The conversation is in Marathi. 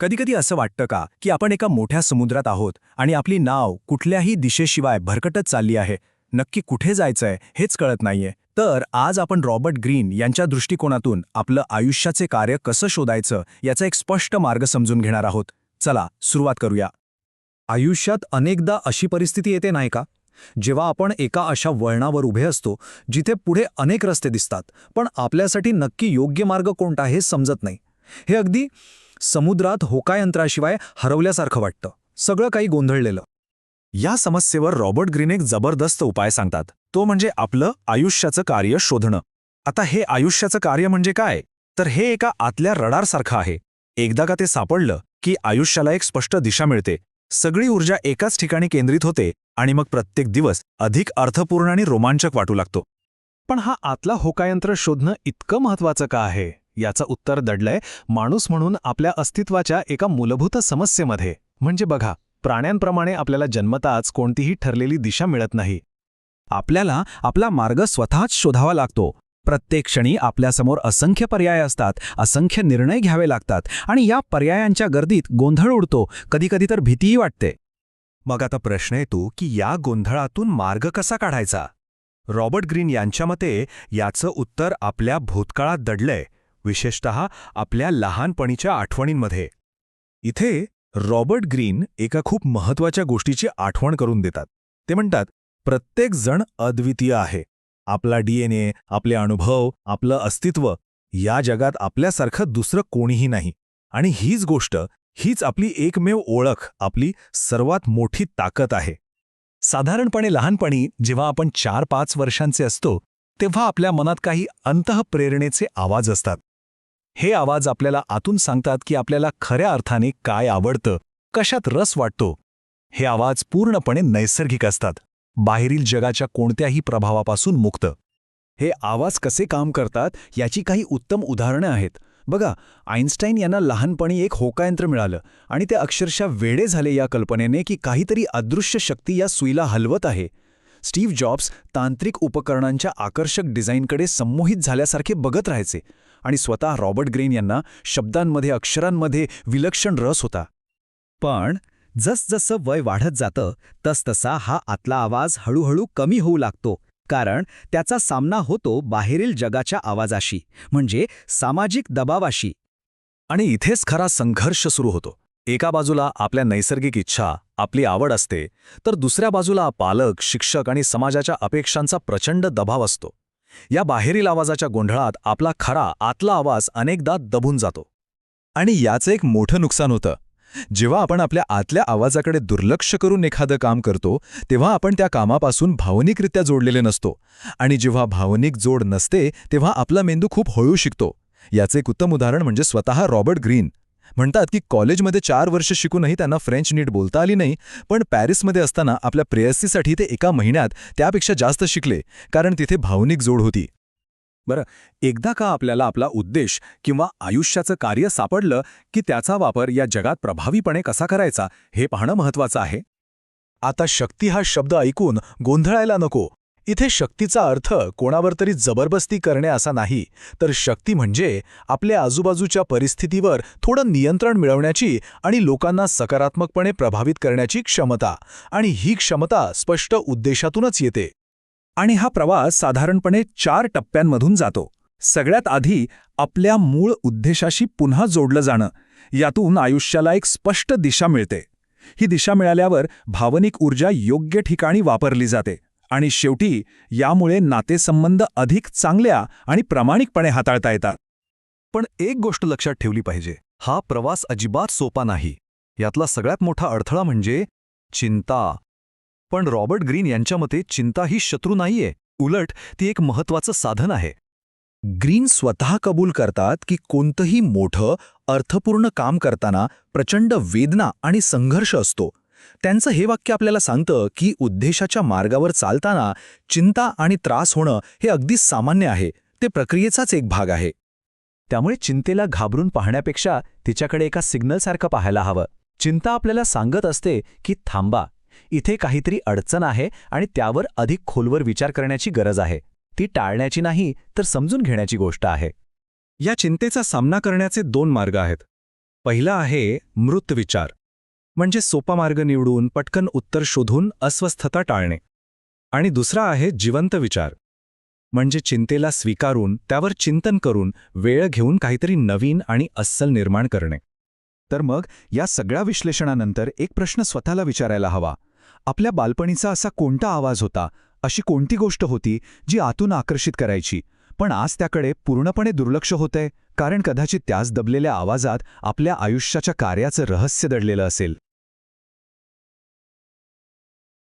कधीकधी असं वाटतं का की आपण एका मोठ्या समुद्रात आहोत आणि आपली नाव कुठल्याही दिशेशिवाय भरकटत चालली आहे नक्की कुठे जायचंय हेच कळत नाहीये. तर आज आपण रॉबर्ट ग्रीन यांच्या दृष्टिकोनातून आपलं आयुष्याचे कार्य कसं शोधायचं याचा एक स्पष्ट मार्ग समजून घेणार आहोत. चला सुरुवात करूया. आयुष्यात अनेकदा अशी परिस्थिती येते नाही का? जेव्हा आपण एका अशा वळणावर उभे असतो जिथे पुढे अनेक रस्ते दिसतात पण आपल्यासाठी नक्की योग्य मार्ग कोणता हे समजत नाही. हे अगदी समुद्रात होकायंत्राशिवाय हरवल्यासारखं वाटतं. सगळं काही गोंधळलेलं. या समस्येवर रॉबर्ट ग्रीन एक जबरदस्त उपाय सांगतात. तो म्हणजे आपलं आयुष्याचं कार्य शोधणं. आता हे आयुष्याचं कार्य म्हणजे काय? तर हे एका आतल्या रडारसारखं आहे. एकदा का ते सापडलं की आयुष्याला एक स्पष्ट दिशा मिळते. सगळी ऊर्जा एकाच ठिकाणी केंद्रित होते आणि मग प्रत्येक दिवस अधिक अर्थपूर्ण आणि रोमांचक वाटू लागतो. पण हा आतला होकायंत्र शोधणं इतकं महत्वाचं का आहे? याचं उत्तर दडलंय माणूस म्हणून आपल्या अस्तित्वाच्या एका मूलभूत समस्येमध्ये. म्हणजे बघा प्राण्यांप्रमाणे आपल्याला जन्मताच कोणतीही ठरलेली दिशा मिळत नाही. आपल्याला आपला मार्ग स्वतःच शोधावा लागतो. प्रत्येक क्षणी आपल्यासमोर असंख्य पर्याय असतात असंख्य निर्णय घ्यावे लागतात आणि या पर्यायांच्या गर्दीत गोंधळ उडतो कधीकधी तर भीतीही वाटते. मग आता प्रश्न येतो की या गोंधळातून मार्ग कसा काढायचा? रॉबर्ट ग्रीन यांच्या मते याचं उत्तर आपल्या भूतकाळात दडलंय. विशेषत आपल्या लहानपणीच्या आठवणींमध्ये. इथे रॉबर्ट ग्रीन एका खूप महत्त्वाच्या गोष्टीची आठवण करून देतात. ते म्हणतात प्रत्येक जण अद्वितीय आहे. आपला डीएनए आपले अनुभव आपलं अस्तित्व या जगात आपल्यासारखं दुसरं कोणीही नाही. आणि हीच गोष्ट हीच आपली एकमेव ओळख आपली सर्वात मोठी ताकद आहे. साधारणपणे लहानपणी जेव्हा आपण चार पाच वर्षांचे असतो तेव्हा आपल्या मनात काही अंतःप्रेरणेचे आवाज असतात. हे आवाज आपल्याला आतून सांगतात की आपल्याला खऱ्या अर्थाने काय आवडतं कशात रस वाटतो. हे आवाज पूर्णपणे नैसर्गिक असतात बाहेरील जगाच्या कोणत्याही प्रभावापासून मुक्त. हे आवाज कसे काम करतात याची काही उत्तम उदाहरणं आहेत. बघा आईन्स्टाईन यांना लहानपणी एक होकायंत्र मिळालं आणि ते अक्षरशः वेडे झाले या कल्पनेने की काहीतरी अदृश्य शक्ती या सुईला हलवत आहे. स्टीव्ह जॉब्स तांत्रिक उपकरणांच्या आकर्षक डिझाईनकडे संमोहित झाल्यासारखे बघत राहायचे. आणि स्वतः रॉबर्ट ग्रेन यांना शब्दांमध्ये अक्षरांमध्ये विलक्षण रस होता. पण जसजसं वय वाढत जातं तसतसा हा आतला आवाज हळूहळू कमी होऊ लागतो कारण त्याचा सामना होतो बाहेरील जगाच्या आवाजाशी म्हणजे सामाजिक दबावाशी. आणि इथेच खरा संघर्ष सुरू होतो. एका बाजूला आपल्या नैसर्गिक इच्छा आपली आवड असते तर दुसऱ्या बाजूला पालक शिक्षक आणि समाजाच्या अपेक्षांचा प्रचंड दबाव असतो. या बाहेरील आवाजाच्या गोंधळात आपला खरा आतला आवाज अनेकदा दबून जातो. आणि याचं एक मोठं नुकसान होतं. जेव्हा आपण आपल्या आतल्या आवाजाकडे दुर्लक्ष करून एखादं काम करतो तेव्हा आपण त्या कामापासून भावनिकरित्या जोडलेले नसतो. आणि जेव्हा भावनिक जोड नसते तेव्हा आपला मेंदू खूप हळू शिकतो. याचे एक उत्तम उदाहरण म्हणजे स्वतः रॉबर्ट ग्रीन. म्हणतात की कॉलेजमध्ये चार वर्ष शिकूनही त्यांना फ्रेंच नीट बोलता आली नाही पण पॅरिसमध्ये असताना आपल्या प्रेयसीसाठी ते एका महिन्यात त्यापेक्षा जास्त शिकले कारण तिथे भावनिक जोड होती. बरं एकदा का आपल्याला आपला उद्देश किंवा आयुष्याचं कार्य सापडलं की त्याचा वापर या जगात प्रभावीपणे कसा करायचा हे पाहणं महत्वाचं आहे. आता शक्ती हा शब्द ऐकून गोंधळायला नको. इथे शक्तीचा अर्थ कोणावर तरी जबरदस्ती करणे असा नाही तर शक्ती म्हणजे आपल्या आजूबाजूच्या परिस्थितीवर थोडं नियंत्रण मिळवण्याची आणि लोकांना सकारात्मकपणे प्रभावित करण्याची क्षमता. आणि ही क्षमता स्पष्ट उद्देशातूनच येते. आणि हा प्रवास साधारणपणे चार टप्प्यांमधून जातो. सगळ्यात आधी आपल्या मूळ उद्देशाशी पुन्हा जोडलं जाणं. यातून आयुष्याला एक स्पष्ट दिशा मिळते. ही दिशा मिळाल्यावर भावनिक ऊर्जा योग्य ठिकाणी वापरली जाते. आणि शेवटी यामुळे नातेसंबंध अधिक चांगल्या आणि प्रामाणिकपणे हाताळता येतात. पण एक गोष्ट लक्षात ठेवली पाहिजे हा प्रवास अजिबात सोपा नाही. यातला सगळ्यात मोठा अडथळा म्हणजे चिंता. पण रॉबर्ट ग्रीन यांच्या मते चिंता ही शत्रू नाहीये उलट ती एक महत्वाचं साधन आहे. ग्रीन स्वतः कबूल करतात की कोणतंही मोठं अर्थपूर्ण काम करताना प्रचंड वेदना आणि संघर्ष असतो. त्यांचं हे वाक्य आपल्याला सांगतं की उद्देशाच्या मार्गावर चालताना चिंता आणि त्रास होणं हे अगदी सामान्य आहे. ते प्रक्रियेचाच एक भाग आहे. त्यामुळे चिंतेला घाबरून पाहण्यापेक्षा तिच्याकडे एका सिग्नलसारखं पाहायला हवं. चिंता आपल्याला सांगत असते की थांबा इथे काहीतरी अडचण आहे आणि त्यावर अधिक खोलवर विचार करण्याची गरज आहे. ती टाळण्याची नाही तर समजून घेण्याची गोष्ट आहे. या चिंतेचा सामना करण्याचे दोन मार्ग आहेत. पहिला आहे मृत विचार. म्हणजे सोपा मार्ग निवडून पटकन उत्तर शोधून अस्वस्थता टाळणे. आणि दुसरा आहे जिवंत विचार. म्हणजे चिंतेला स्वीकारून त्यावर चिंतन करून वेळ घेऊन काहीतरी नवीन आणि अस्सल निर्माण करणे. तर मग या सगळ्या विश्लेषणानंतर एक प्रश्न स्वतःला विचारायला हवा. आपल्या बालपणीचा असा कोणता आवाज होता? अशी कोणती गोष्ट होती जी आतून आकर्षित करायची? पण आज त्याकडे पूर्णपणे दुर्लक्ष होतंय कारण कदाचित त्याच दबलेल्या आवाजात आपल्या आयुष्याच्या कार्याचं रहस्य दडलेलं असेल.